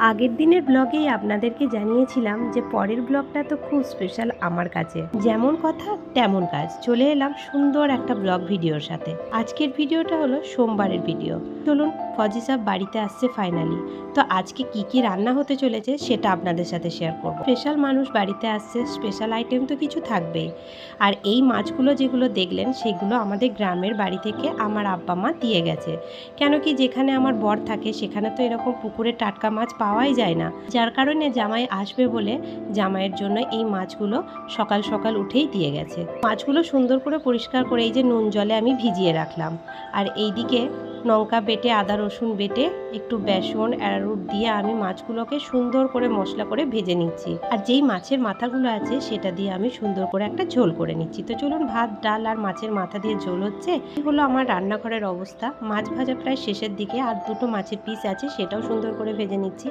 আগের দিনের ব্লগেই আপনাদেরকে জানিয়েছিলাম যে পরের ব্লগটা তো খুব স্পেশাল আমার কাছে। যেমন কথা, তেমন কাজ। চলে এলাম সুন্দর একটা ব্লগ ভিডিওর সাথে। আজকের ভিডিওটা হলো সোমবারের ভিডিও চলুন, ফজি সাহেব বাড়িতে আসছে ফাইনালি তো আজকে কি কি রান্না হতে চলেছে সেটা আপনাদের সাথে শেয়ার করব। স্পেশাল মানুষ বাড়িতে আসছে স্পেশাল আইটেম তো কিছু থাকবেই। আর এই মাছগুলো যেগুলো দেখলেন, সেগুলো আমাদের গ্রামের বাড়ি থেকে আমার আব্বা মা দিয়ে গেছে। কেন কি যেখানে আমার বর থাকে, সেখানে তো এরকম পুকুরে টাটকা মাছ পাওয়াই যায় না। যার কারণে জামাই আসবে বলে জামাইয়ের জন্য এই মাছগুলো সকাল সকাল উঠেই দিয়ে গেছে। মাছগুলো সুন্দর করে পরিষ্কার করে এই যে নুন জলে আমি ভিজিয়ে রাখলাম। আর এইদিকে লঙ্কা বেটে, আদা রসুন বেটে, একটু বেসন অ্যারারুট দিয়ে আমি মাছগুলোকে সুন্দর করে মশলা করে ভেজে নিচ্ছি। আর যেই মাছের মাথাগুলো আছে, সেটা দিয়ে আমি সুন্দর করে একটা ঝোল করে নিচ্ছি। তো চলুন, ভাত, ডাল আর মাছের মাথা দিয়ে ঝোল হচ্ছে। হলো আমার রান্নাঘরের অবস্থা। মাছ ভাজা প্রায় শেষের দিকে, আর দুটো মাছের পিস আছে, সেটাও সুন্দর করে ভেজে নিচ্ছি।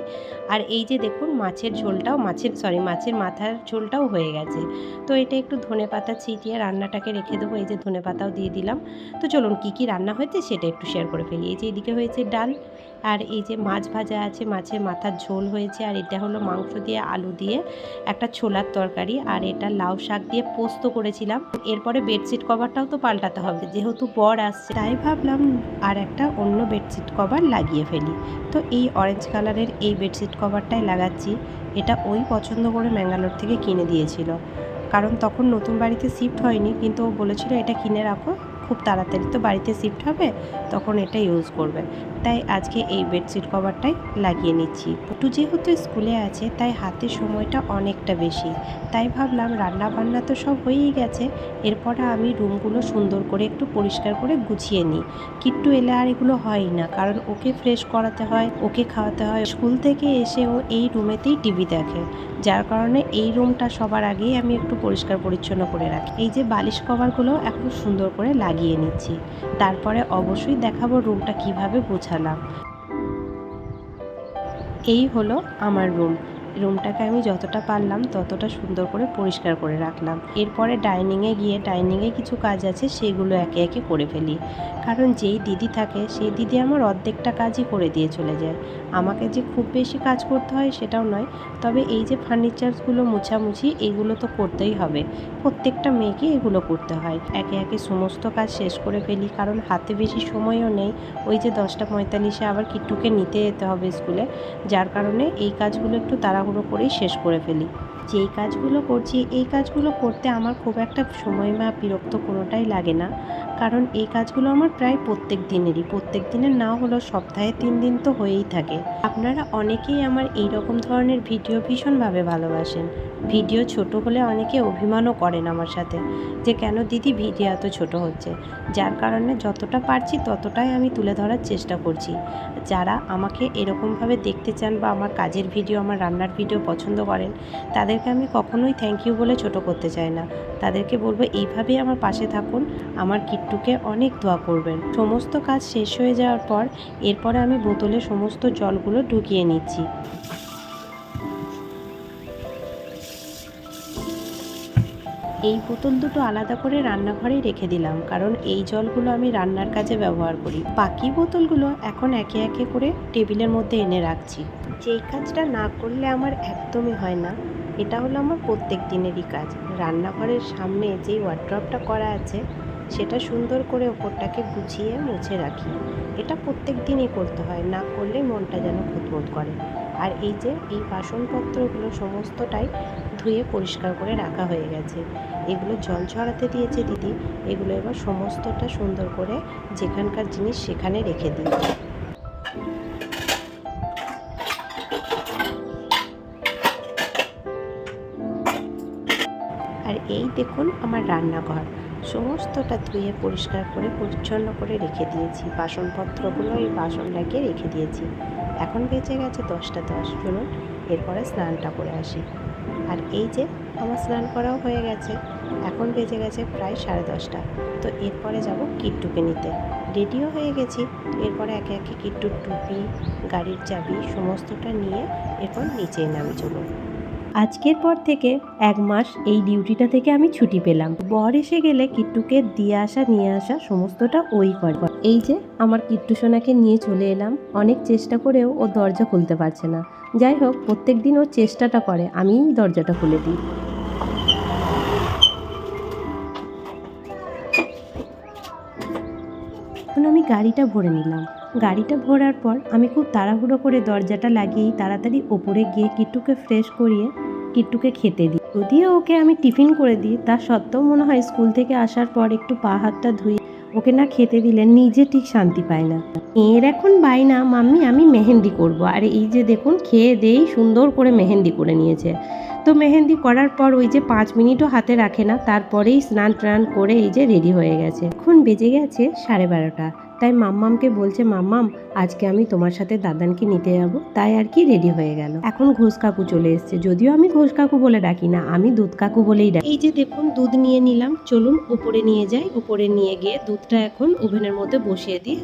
আর এই যে দেখুন, মাছের ঝোলটাও, মাছের সরি মাছের মাথার ঝোলটাও হয়ে গেছে। তো এটা একটু ধনে পাতা ছিটিয়ে রান্নাটাকে রেখে দেবো। এই যে ধনে পাতাও দিয়ে দিলাম। তো চলুন, কী কী রান্না হয়েছে, সেটা একটু শেয়ার করে ফেলি এই যে এদিকে হয়েছে ডাল আর এই যে মাছ ভাজা আছে, মাছের মাথার ঝোল হয়েছে আর এটা হলো মাংস দিয়ে আলু দিয়ে একটা ছোলার তরকারি আর এটা লাউ শাক দিয়ে পোস্ত করেছিলাম। এরপরে বেডশিট কভারটাও তো পাল্টাতে হবে, যেহেতু বর আসছে, তাই ভাবলাম আর একটা অন্য বেডশিট কভার লাগিয়ে ফেলি। তো এই অরেঞ্জ কালারের এই বেডশিট কভারটাই লাগাচ্ছি। এটা ওই পছন্দ করে ম্যাঙ্গালোর থেকে কিনে দিয়েছিল। কারণ তখন নতুন বাড়িতে শিফট হয়নি, কিন্তু ও বলেছিল এটা কিনে রাখো। খুব তাড়াতাড়ি তো বাড়িতে শিফট হবে তখন এটা ইউজ করবে। তাই আজকে এই বেডশিট কভারটাই লাগিয়ে নিচ্ছি। একটু যেহেতু স্কুলে আছে, তাই হাতে সময়টা অনেকটা বেশি। তাই ভাবলাম রান্না বান্না তো সব হয়েই গেছে, এরপরে আমি রুমগুলো সুন্দর করে একটু পরিষ্কার করে গুছিয়ে নিই। কিট্টু এলে আর এগুলো হয় না, কারণ ওকে ফ্রেশ করাতে হয়, ওকে খাওয়াতে হয়। স্কুল থেকে এসে ও এই রুমেতেই টিভি দেখে, যার কারণে এই রুমটা সবার আগেই আমি একটু পরিষ্কার পরিচ্ছন্ন করে রাখি। এই যে বালিশ কভারগুলো এখন সুন্দর করে লাগিয়ে নিচ্ছি। তারপরে অবশ্যই দেখাবো রুমটা কীভাবে গোছালাম এই হলো আমার রুম রুমটাকে আমি যতটা পারলাম ততটা সুন্দর করে পরিষ্কার করে রাখলাম। এরপরে ডাইনিংয়ে গিয়ে ডাইনিংয়ে কিছু কাজ আছে সেগুলো একে একে করে ফেলি। কারণ যেই দিদি থাকে, সেই দিদি আমার অর্ধেকটা কাজই করে দিয়ে চলে যায়। আমাকে যে খুব বেশি কাজ করতে হয় সেটাও নয়। তবে এই যে ফার্নিচারসগুলো মোছামুছি, এগুলো তো করতেই হবে। প্রত্যেকটা মেয়েকে এগুলো করতে হয়। একে একে সমস্ত কাজ শেষ করে ফেলি, কারণ হাতে বেশি সময়ও নেই। ওই যে দশটা পঁয়তাল্লিশে আবার কিট্টুকে নিতে যেতে হবে স্কুলে, যার কারণে এই কাজগুলো একটু তাড়াহুড়ো করেই শেষ করে ফেলি। যেই কাজগুলো করছি, এই কাজগুলো করতে আমার খুব একটা সময় বা বিরক্ত কোনোটাই লাগে না। কারণ এই কাজগুলো আমার প্রায় প্রত্যেক দিনেরই। প্রত্যেক দিনের না হলেও সপ্তাহে তিন দিন তো হয়েই থাকে। আপনারা অনেকেই আমার এই রকম ধরনের ভিডিও ভীষণভাবে ভালোবাসেন। ভিডিও ছোট হলে অনেকে অভিমানও করেন আমার সাথে যে, কেন দিদি ভিডিও এত ছোট হচ্ছে? যার কারণে যতটা পারছি ততটাই আমি তুলে ধরার চেষ্টা করছি। যারা আমাকে এরকমভাবে দেখতে চান বা আমার কাজের ভিডিও, আমার রান্নার ভিডিও পছন্দ করেন তাদেরকে আমি কখনোই থ্যাংক ইউ বলে ছোট করতে চাই না। তাদেরকে বলব, এইভাবেই আমার পাশে থাকুন। আমার কিট্টুকে অনেক দোয়া করবেন। সমস্ত কাজ শেষ হয়ে যাওয়ার পর, এরপরে আমি বোতলে সমস্ত জলগুলো ঢুকিয়ে নিচ্ছি। এই বোতল দুটো আলাদা করে রান্নাঘরেই রেখে দিলাম, কারণ এই জলগুলো আমি রান্নার কাজে ব্যবহার করি। বাকি বোতলগুলো এখন একে একে করে টেবিলের মধ্যে এনে রাখছি। যেই কাজটা না করলে আমার একদমই হয় না। এটা হলো আমার প্রত্যেক দিনেরই কাজ। রান্নাঘরের সামনে যেই ওয়ার্ড্রপটা করা আছে, সেটা সুন্দর করে ওপরটাকে গুছিয়ে মুছে রাখি। এটা প্রত্যেক দিনই করতে হয়, না করলে মনটা যেন খুঁতমুত করে। আর এই যে, এই বাসনপত্রগুলো সমস্তটাই ধুয়ে পরিষ্কার করে রাখা হয়ে গেছে। এগুলো জল ছড়াতে দিয়েছে দিদি, এগুলো এবার সমস্তটা সুন্দর করে যেখানকার জিনিস সেখানে রেখে দিই। দেখুন আমার রান্নাঘর। সমস্তটা ধুয়ে পরিষ্কার করে, পরিচ্ছন্ন করে রেখে দিয়েছি। বাসনপত্রগুলো এই বাসন রেখে রেখে দিয়েছি। এখন বেঁচে গেছে দশটা দশ। চলুন, এরপরে স্নানটা করে আসি। আর এই যে, আমার স্নান করাও হয়ে গেছে। এখন বেজে গেছে প্রায় সাড়ে দশটা। তো এরপরে যাব কিট্টুকে নিতে। রেডিও হয়ে গেছি। এরপরে একে একে কিট্টুর টুপি, গাড়ির চাবি, সমস্তটা নিয়ে এরপর নিচে নামি চলুন। আজকের পর থেকে এক মাস এই ডিউটিটা থেকে আমি ছুটি পেলাম। বর এসে গেলে কিট্টুকে দিয়ে আসা, নিয়ে আসা সমস্তটা ওই করে। এই যে আমার কিট্টু সোনাকে নিয়ে চলে এলাম, অনেক চেষ্টা করেও ও দরজা খুলতে পারছে না। যাই হোক প্রত্যেক দিন ও চেষ্টাটা করে, আমিই দরজাটা খুলে দিই। এখন আমি গাড়িটা ভরে নিলাম। গাড়িটা ভরার পর আমি খুব তাড়াহুড়ো করে দরজাটা লাগিয়েই তাড়াতাড়ি ওপরে গিয়ে কিট্টুকে ফ্রেশ করিয়ে কিট্টুকে খেতে দিই। যদিও ওকে আমি টিফিন করে দিই, তা সত্ত্বেও মনে হয় স্কুল থেকে আসার পর একটু পা হাতটা ধুই ওকে না খেতে দিলে নিজে ঠিক শান্তি পায় না। এর এখন বাইনা মাম্মি, আমি মেহেন্দি করব। আর এই যে দেখুন, খেয়ে দেই সুন্দর করে মেহেন্দি করে নিয়েছে। তো মেহেন্দি করার পর ওই যে পাঁচ মিনিটও হাতে রাখে না, তারপরেই স্নান টান করে এই যে রেডি হয়ে গেছে। এখন বেজে গেছে সাড়ে বারোটা। তাই মাম্মামকে বলছে, মাম্মাম, আজকে আমি তোমার সাথে দাদানকে নিতে যাব। তাই আর কি রেডি হয়ে গেল। এখন ঘোষ কাকু চলে এসছে। যদিও আমি ঘোষ কাকু বলে ডাকি না, আমি দুধ কাকু বলেই ডাকি। এই যে দেখুন, দুধ নিয়ে নিলাম। চলুন, উপরে নিয়ে যাই। উপরে নিয়ে গিয়ে দুধটা এখন ওভেনের মধ্যে বসিয়ে দিই।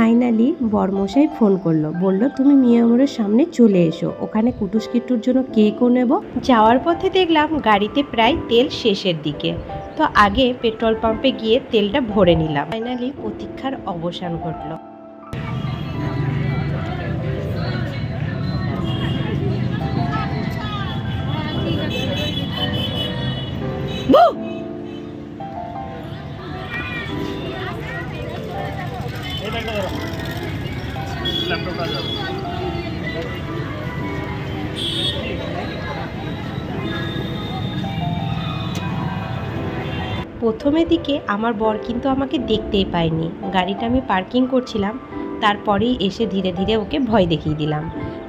ফাইনালি বরমশাই ফোন করল। বলল, তুমি মিয়ামরের সামনে চলে এসো। ওখানে কুটুস কিট্টুর জন্য কেকও নেব। যাওয়ার পথে দেখলাম গাড়িতে প্রায় তেল শেষের দিকে। তো আগে পেট্রোল পাম্পে গিয়ে তেলটা ভরে নিলাম। ফাইনালি প্রতীক্ষার অবসান ঘটলো। ল্যাপটপটা প্রথমে দিকে আমার বর কিন্তু আমাকে দেখতেই পায়নি। গাড়িটা আমি পার্কিং করছিলাম, তারপরেই এসে ধীরে ধীরে ওকে ভয় দেখিয়ে দিলাম।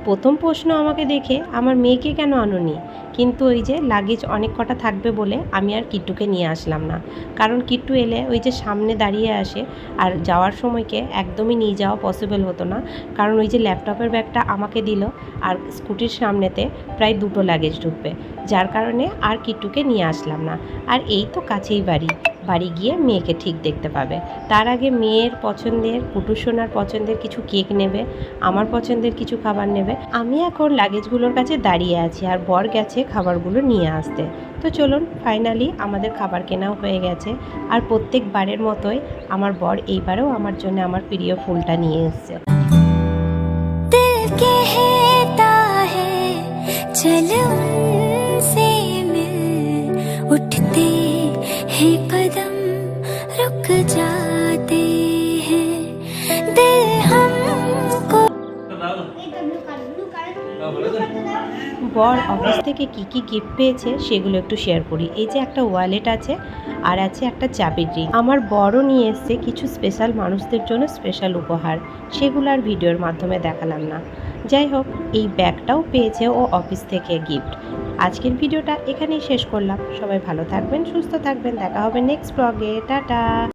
প্রথম প্রশ্ন আমাকে দেখে আমার মেয়েকে কেন আনোনি? কিন্তু ওই যে লাগেজ অনেক কটা থাকবে বলে আমি আর কিট্টুকে নিয়ে আসলাম না। কারণ কিট্টু এলে ওই যে সামনে দাঁড়িয়ে আসে আর যাওয়ার সময়কে একদমই নিয়ে যাওয়া পসিবল হতো না। কারণ ওই যে ল্যাপটপের ব্যাগটা আমাকে দিল আর স্কুটির সামনেতে প্রায় দুটো লাগেজ ঢুকবে। যার কারণে আর কিট্টুকে নিয়ে আসলাম না। আর এই তো কাছেই বাড়ি। বাড়ি গিয়ে মেয়েকে ঠিক দেখতে পাবে তার আগে মেয়ের পছন্দের কুটুসোনার পছন্দের কিছু কেক নেবে আমার পছন্দের কিছু খাবার নেবে আমি এখন লাগেজগুলোর কাছে দাঁড়িয়ে আছি আর বর গেছে খাবারগুলো নিয়ে আসতে তো চলুন ফাইনালি আমাদের খাবার কেনাও হয়ে গেছে আর প্রত্যেকবারের মতোই আমার বর এইবারেও আমার জন্য আমার প্রিয় ফুলটা নিয়ে এসছে दिल कहता है चल उनसे मिल उठते हैं कदम रुक जाते हैं दिल हमको বর অফিস থেকে কি কি গিফট পেয়েছে সেগুলো একটু শেয়ার করি এই যে একটা ওয়ালেট আছে আর আছে একটা চাবির রিং আমার বড়ও নিয়ে এসছে কিছু স্পেশাল মানুষদের জন্য স্পেশাল উপহার সেগুলো আর ভিডিওর মাধ্যমে দেখালাম না যাই হোক এই ব্যাগটাও পেয়েছে ও অফিস থেকে গিফট আজকের ভিডিওটা এখানেই শেষ করলাম সবাই ভালো থাকবেন সুস্থ থাকবেন দেখা হবে নেক্সট ব্লগে টাটা